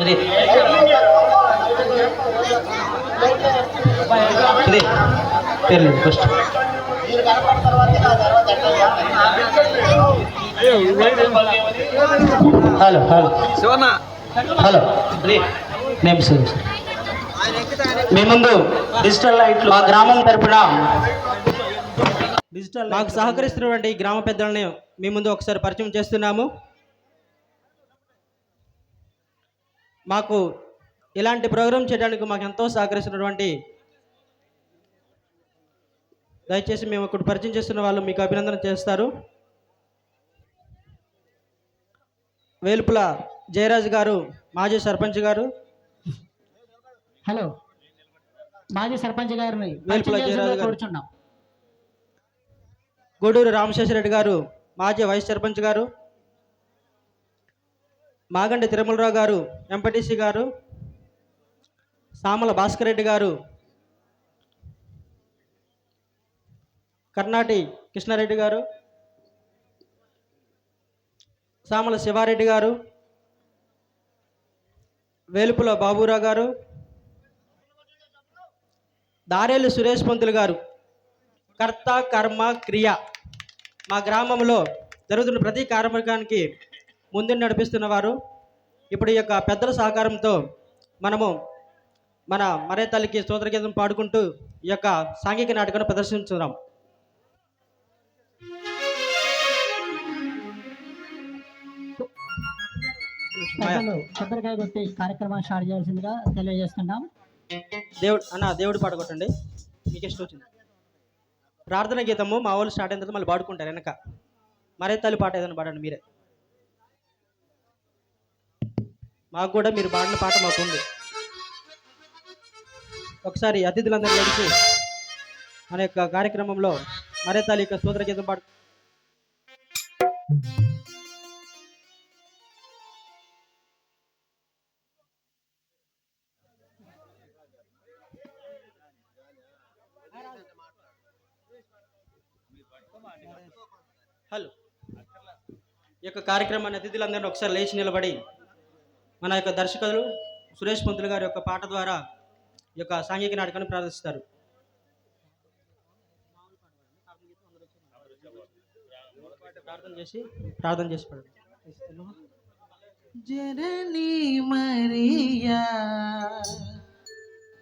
ఇది. First hello hello. Hello. Name sir. మీ ముందు digital లైట్లు మా గ్రామం తరపున డిజిటల్ మాకు సహకరిస్తున్నటువంటి ఈ గ్రామ పెద్దలని మీ ముందు ఒకసారి పరిచయం చేస్తున్నాము. మాకు ఇలాంటి ప్రోగ్రాం చేయడానికి మాకు ఎంతో సహకరిస్తున్నటువంటి దయచేసి మేము ఇక్కడ పరిచయం చేస్తున్న వాళ్ళు మీకు అభినందన చేస్తారు. వేలుపుల జయరాజు గారు మాజీ సర్పంచ్ గారు. హలో. మాజీ సర్పంచ్ గారిని వేల్పుల జయరాజు గారు. కోరుచున్నాం. గూడూరు రామశేషరెడ్డి గారు మాజీ వైస్ సర్పంచ్ గారు. మాగండి తిరుమలరావు గారు ఎంపటీసీ గారు సామల భాస్కర్ రెడ్డి గారు కర్ణాటి కృష్ణారెడ్డి గారు సామల శివారెడ్డి గారు వేలుపుల బాబురావు గారు దారేలు సురేష్ పంతులు గారు కర్త కర్మ క్రియ మా గ్రామంలో జరుగుతున్న ప్రతి కార్యక్రమానికి ముందు నడిపిస్తున్న వారు. ఇప్పుడు ఈ యొక్క పెద్దల సహకారంతో మనము మన మరే తల్లికి స్తోత్ర గీతం పాడుకుంటూ ఈ యొక్క సాంఘిక నాటకాన్ని ప్రదర్శించున్నాం కొబ్బరికాయ కొట్టి కార్యక్రమాన్ని స్టార్ట్ చేయాల్సిందిగా తెలియజేస్తున్నాం. దేవుడు అన్న దేవుడు పాడగొట్టండి మీకు ఇష్టం వచ్చింది. ప్రార్థన గీతము మా వాళ్ళు స్టార్ట్ అయిన తర్వాత మళ్ళీ పాడుకుంటారు వెనక. మరే తల్లి పాట ఏదైనా పాడండి మీరే. మాకు కూడా మీరు పాడిన పాట మాకుంది ఒకసారి అతిథులందరూ కలిసి మన యొక్క కార్యక్రమంలో మరేతాలి యొక్క స్తోత్ర గీతం పాడు. హలో. ఈ యొక్క కార్యక్రమాన్ని అతిథులందరినీ ఒకసారి లేచి నిలబడి మన యొక్క దర్శకులు సురేష్ పంతులు గారి యొక్క పాట ద్వారా ఈ యొక్క సాంఘిక నాటకాన్ని ప్రారంభిస్తారు ప్రార్థన చేసి ప్రార్థన చేసి జనని మరియా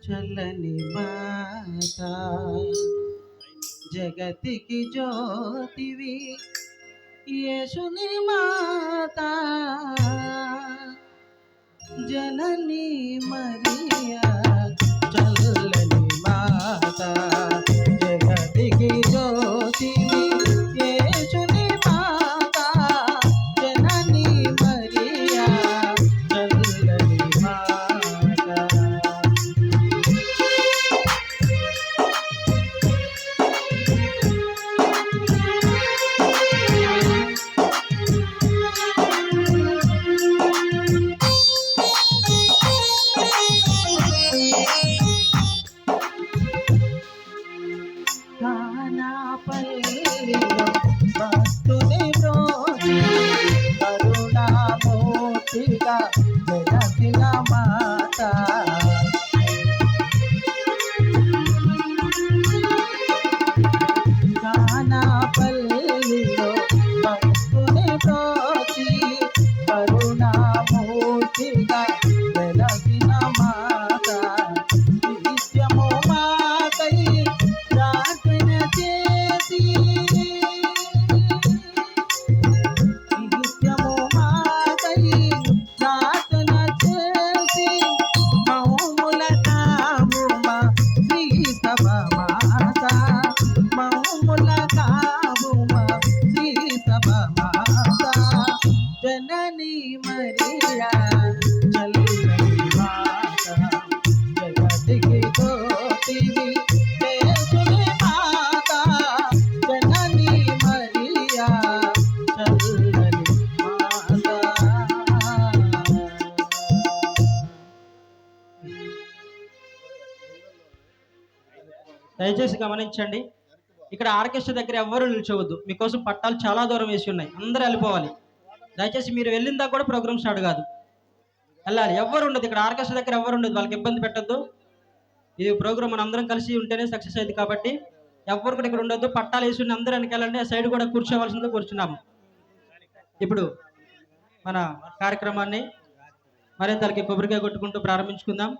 చల్లని మాత జగతికి జ్యోతివి యేసుని మాతా. దయచేసి గమనించండి. ఇక్కడ ఆర్కెస్ట్రా దగ్గర ఎవ్వరూ నిల్చోవద్దు. మీకోసం పట్టాలు చాలా దూరం వేసి ఉన్నాయి. అందరూ వెళ్ళిపోవాలి. దయచేసి మీరు వెళ్ళిందా కూడా ప్రోగ్రామ్ స్టార్ట్ కాదు. వెళ్ళాలి. ఎవరు ఉండదు. ఇక్కడ ఆర్కెస్ట్రా దగ్గర ఎవరు ఉండదు. వాళ్ళకి ఇబ్బంది పెట్టద్దు. ఇది ప్రోగ్రామ్ మనం అందరం కలిసి ఉంటేనే సక్సెస్ అయింది కాబట్టి ఎవరు కూడా ఇక్కడ ఉండొద్దు. పట్టాలు వేసి ఉన్న అందరూ వెనకాలండి ఆ సైడ్ కూడా కూర్చోవలసిందో కూర్చున్నాము. ఇప్పుడు మన కార్యక్రమాన్ని మరింతలకి కొబ్బరికాయ కొట్టుకుంటూ ప్రారంభించుకుందాం.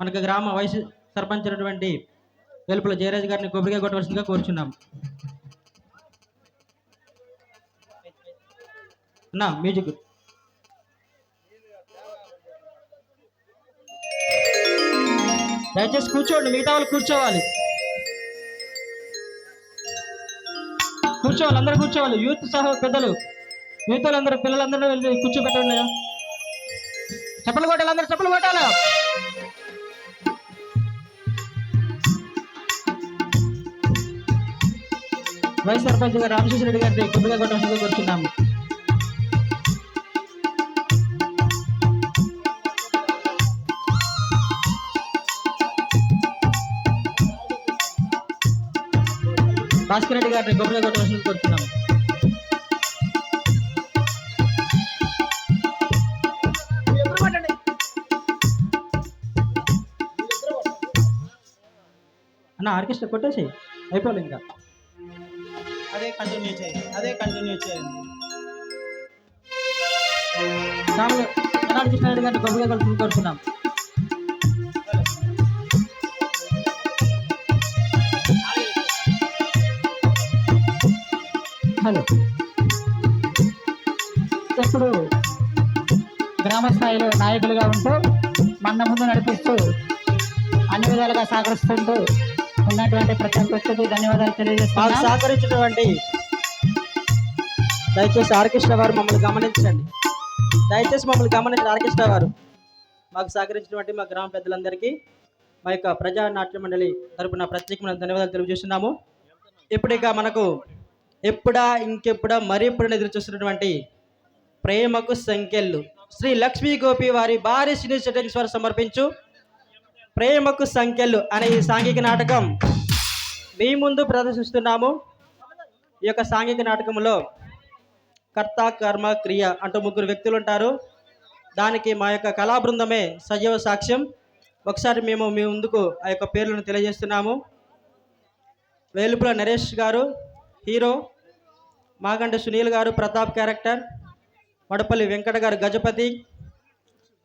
మనకు గ్రామ వయసు సర్పంచ్ అయినటువంటి వెలుపుల జయరాజ్ గారిని కొబ్బరికాయ కొట్టవలసిందిగా కోరుచున్నాం. నా మ్యూజిక్. దయచేసి కూర్చోండి మిగతా వాళ్ళు కూర్చోవాలి. కూర్చోవాలి అందరూ కూర్చోవాలి. యూత్ సహా పెద్దలు యూత్ వాళ్ళందరూ పిల్లలందరూ వెళ్ళి కూర్చోబెట్టండి చెప్పలు కొట్టాలి అందరూ చెప్పలు కొట్టాలి? వైస్ సర్పంచ్ గారు రామశేషర రెడ్డి గారిని కొద్దిగా కొట్టవలసిందిగా కోరుచున్నాము భాస్కర్ రెడ్డి గారిని గొప్పగా కొట్టవలసిందిగా కోరుచున్నాము అన్న ఆర్కెస్ట్రా కొట్టేసి అయిపోవాలి ఇంకా. అదే కంటిన్యూ చేయండి అదే కంటిన్యూ చేయండి. రాములు కృష్ణారెడ్డి గారిని హలో. ఎప్పుడు గ్రామ స్థాయిలో నాయకులుగా ఉంటూ మన ముందు నడిపిస్తూ అన్ని విధాలుగా సహకరిస్తుంటూ ఉన్నటువంటి ప్రతి ఒక్కరికి ధన్యవాదాలు మాకు తెలియజేస్తున్నాం సహకరించినటువంటి దయచేసి ఆర్కెస్ట్రా వారు మమ్మల్ని గమనించండి. దయచేసి మమ్మల్ని గమనించిన ఆర్కెస్ట్రా వారు మాకు సహకరించినటువంటి మా గ్రామ పెద్దలందరికీ మా యొక్క ప్రజా నాట్య మండలి తరపున ప్రత్యేకమైన ధన్యవాదాలు తెలియజేస్తున్నాము. ఇప్పుడిక మనకు ఎప్పుడా ఇంకెప్పుడా మరి ఎప్పుడైనా ఎదురు చూస్తున్నటువంటి ప్రేమకు సంఖ్యలు. శ్రీ లక్ష్మీ గోపి వారి భారీ సినీ సెటింగ్స్ వారు సమర్పించు ప్రేమకు సంఖ్యలు అనే ఈ సాంఘిక నాటకం మీ ముందు ప్రదర్శిస్తున్నాము. ఈ యొక్క సాంఘిక నాటకంలో కర్త కర్మ క్రియ అంటూ ముగ్గురు వ్యక్తులు ఉంటారు. దానికి మా యొక్క కళా బృందమే సజీవ సాక్ష్యం. ఒకసారి మేము మీ ముందుకు ఆ యొక్క పేర్లను తెలియజేస్తున్నాము. వేలుపుల నరేష్ గారు హీరో. మాగండ సునీల్ గారు ప్రతాప్ క్యారెక్టర్. మడపల్లి వెంకట గారు గజపతి.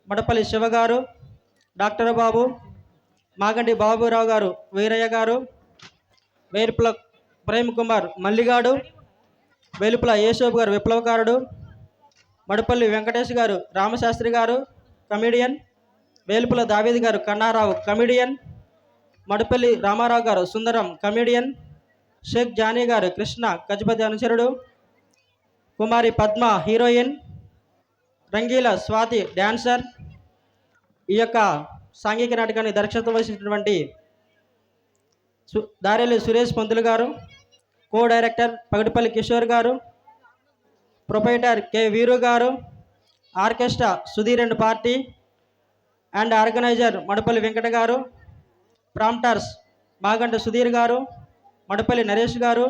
మడపల్లి శివ గారు. డాక్టర్ బాబు. మాగంటి బాబురావు గారు వీరయ్య గారు వేలుపుల ప్రేమ్ కుమార్ మల్లిగాడు వేలుపుల యేసోబు గారు విప్లవకారుడు మడపల్లి వెంకటేష్ గారు రామశాస్త్రి గారు కమిడియన్ వేలుపుల దావేది గారు కన్నారావు కమిడియన్ మడపల్లి రామారావు గారు సుందరం కమిడియన్ షేక్ జానీ గారు కృష్ణ గజపతి అనుచరుడు కుమారి పద్మ హీరోయిన్ రంగీల స్వాతి డాన్సర్ ఈ యొక్క సాంఘిక నాటకాన్ని దర్శకత్వం వహించినటువంటి సు సురేష్ పంతులు గారు కో డైరెక్టర్ పగటిపల్లి కిషోర్ గారు ప్రొపైటర్ కె వీరు గారు orchestra Sudheer and party and organiser Madapalli Venkata గారు ప్రాంప్టర్స్ మాగంట సుధీర్ గారు మడపల్లి నరేష్ గారు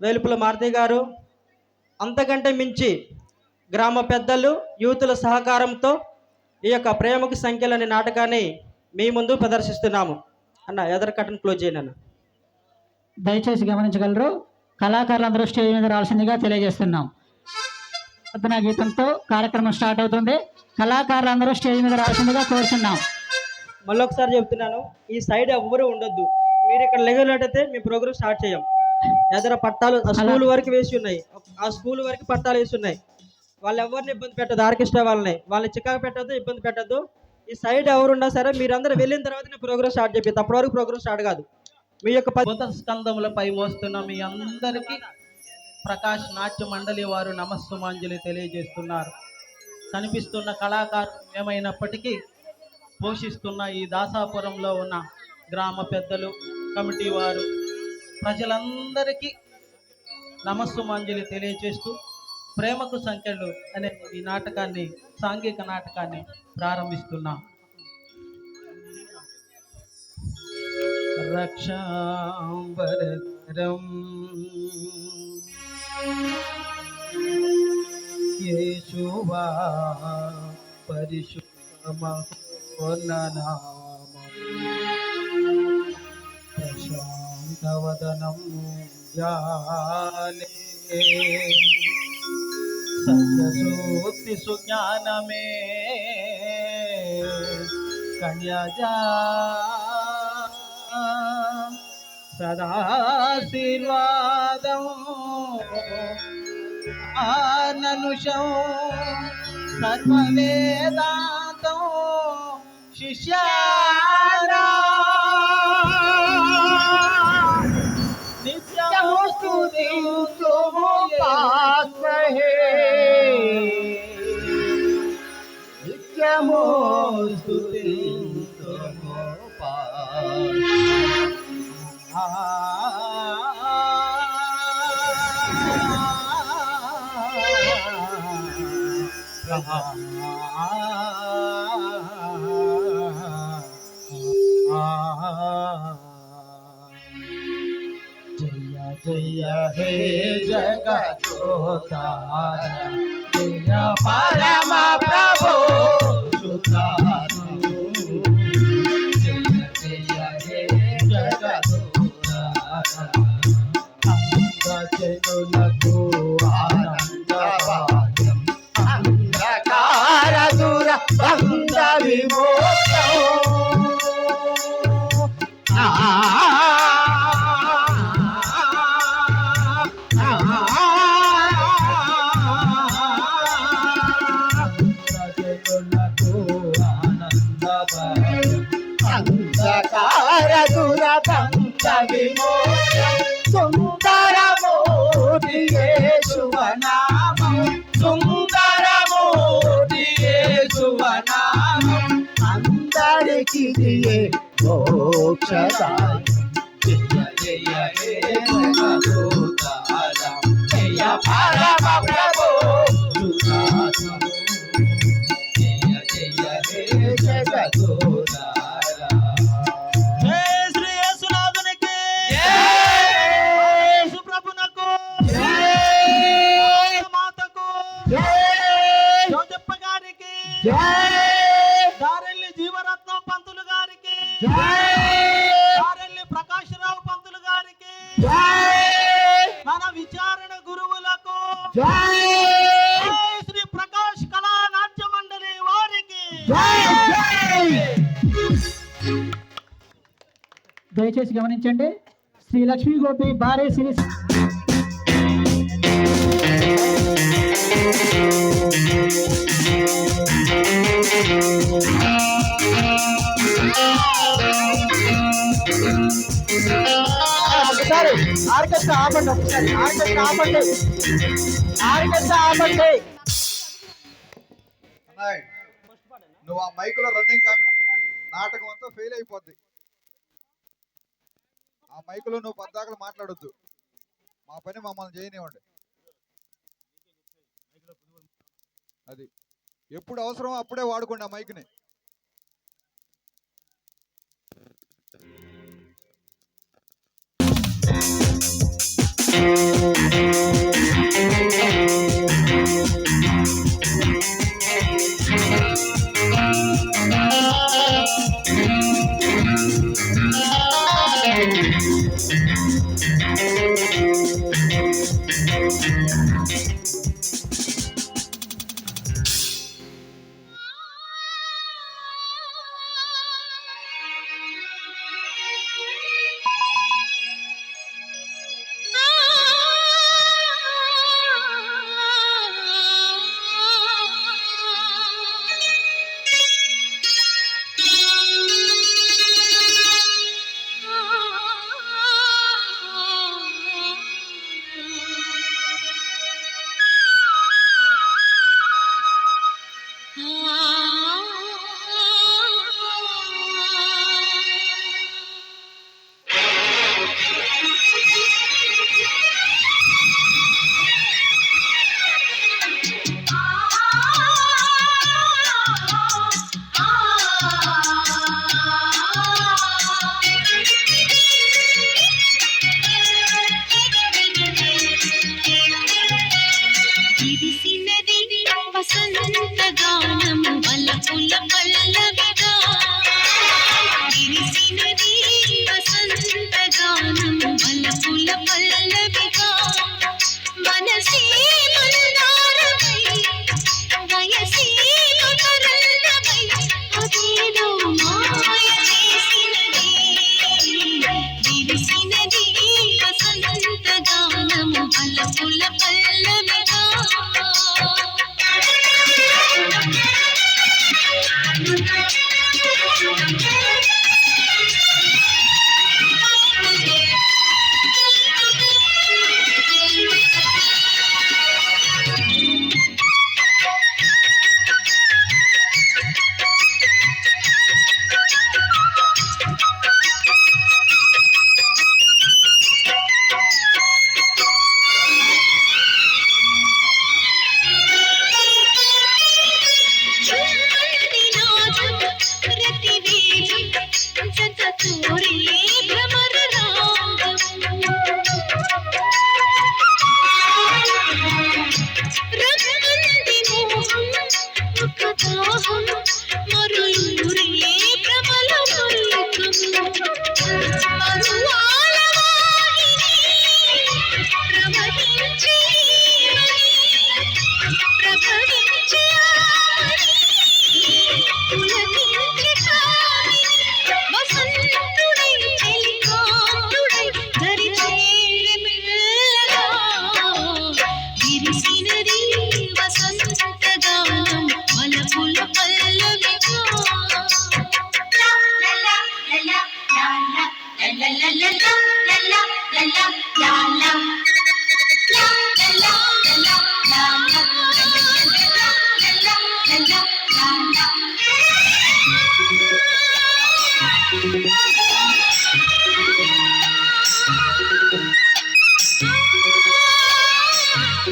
వేలుపుల మారుతి గారు అంతకంటే మించి గ్రామ పెద్దలు యూతుల సహకారంతో ఈ యొక్క ప్రేమకు సంఖ్యలు అనే నాటకాన్ని మీ ముందు ప్రదర్శిస్తున్నాము. అన్న ఎదర్ కటన్ క్లోజ్ చేయండి అన్న. దయచేసి గమనించగలరు కళాకారులందరూ స్టేజ్ మీద రావాల్సిందిగా తెలియజేస్తున్నాం. ప్రార్థనా గీతంతో కార్యక్రమం స్టార్ట్ అవుతుంది. కళాకారులందరూ స్టేజ్ మీద రావాల్సిందిగా కోరుతున్నాం మళ్ళొకసారి చెప్తున్నాను ఈ సైడ్ ఎవ్వరూ ఉండొద్దు. మీరు ఇక్కడ లెగలటైతే మీ ప్రోగ్రామ్ స్టార్ట్ చేయం. ఎదర పట్టాలు ఆ స్కూల్ వరకు వేసి ఉన్నాయి. ఆ స్కూల్ వరకు పట్టాలు వేసి ఉన్నాయి. వాళ్ళు ఎవరిని ఇబ్బంది పెట్టదు ఆర్కెస్ట్రా వాళ్ళని. వాళ్ళని చికాకు పెట్టద్దు ఇబ్బంది పెట్టద్దు. ఈ సైడ్ ఎవరున్నా సరే మీరందరూ వెళ్ళిన తర్వాత నేను ప్రోగ్రామ్ స్టార్ట్ చెప్పేది అప్పటి వరకు ప్రోగ్రామ్ స్టార్ట్ కాదు. మీ యొక్క పది బుధ స్కందములపై మోస్తున్న మీ అందరికీ ప్రకాష్ నాట్య మండలి వారు నమస్సుమాంజలి తెలియజేస్తున్నారు. కనిపిస్తున్న కళాకారులు ఏమైనప్పటికీ పోషిస్తున్న ఈ దాసాపురంలో ఉన్న గ్రామ పెద్దలు కమిటీ వారు ప్రజలందరికీ నమస్సుమాంజలి తెలియజేస్తూ ప్రేమకు సంఖ్యలు అనే ఈ నాటకాన్ని సాంఘిక నాటకాన్ని ప్రారంభిస్తున్నాం. రక్షాంబరం. యేషువా పరిశుద్ధ ప్రశాంతవదనం జాలే. सत्यसूक्ति सुज्ञान में कन्या जा सदाशीर्वाद आननुषौ सर्वेदात शिष्या তারা విమోచం సుందరమూర్తి శుభనామం సుందరమూర్తి శుభనామం అందరికి దియే మోక్షదాయం. జయ జయ హే దారెల్లి జీవరత్నం పంతులు గారికి జై! దారెల్లి ప్రకాశరావు పంతులు గారికి జై! మన విచారణ గురువులకు శ్రీ ప్రకాష్ కళా నాట్య మండలి వారికి జై! జై! దయచేసి గమనించండి శ్రీ లక్ష్మీ గోపి భార్య శ్రీ ఒకసారి ఆర్కెస్ట్రా ఆపండి ఒకసారి ఆర్కెస్ట్రా ఆపండి. ఆర్కెస్ట్రా ఆపండి. నువ్వు ఆ మైకులో రన్నింగ్ కామె నాటకం అంతా ఫెయిల్ అయిపోద్ది. ఆ మైకులో నువ్వు పద్దాకలు మాట్లాడొద్దు. మా పని మమ్మల్ని చేయనివ్వండి. అది. ఎప్పుడు అవసరం అప్పుడే వాడుకోండి ఆ మైక్ని.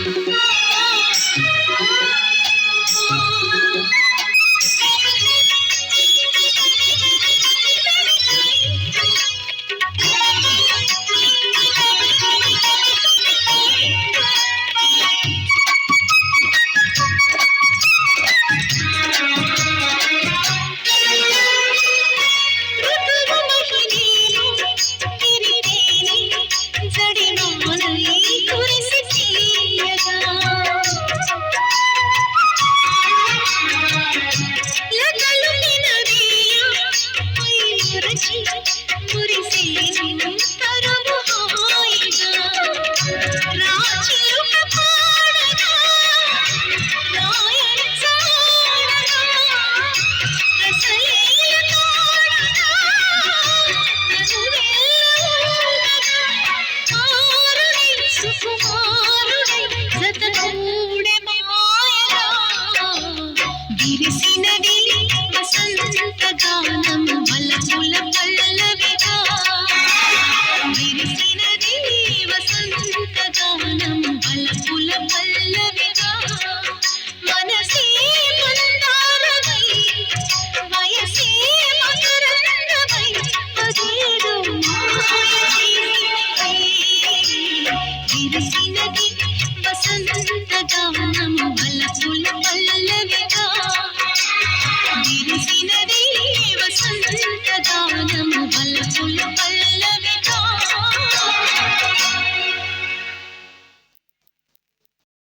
Thank you. Lena.